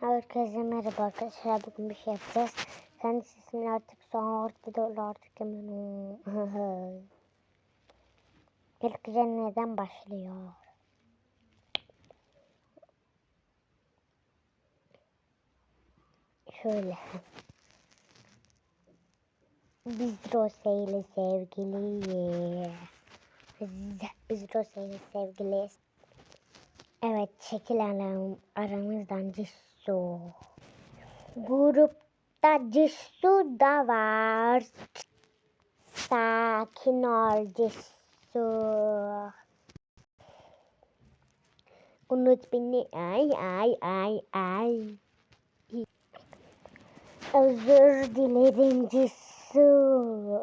Herkese merhaba arkadaşlar. Bugün bir şey yapacağız. Kendi sesimi artık son ortada artık hemen. İlk neden başlıyor? Şöyle. Biz Rose ile sevgiliyiz. Biz Rose ile sevgiliyiz. Evet çekilen aramızdan Cissu. Grupta Cissu da var. Sakin ol Cissu. Unut beni ay ay ay ay. Özür dilerim Cissu.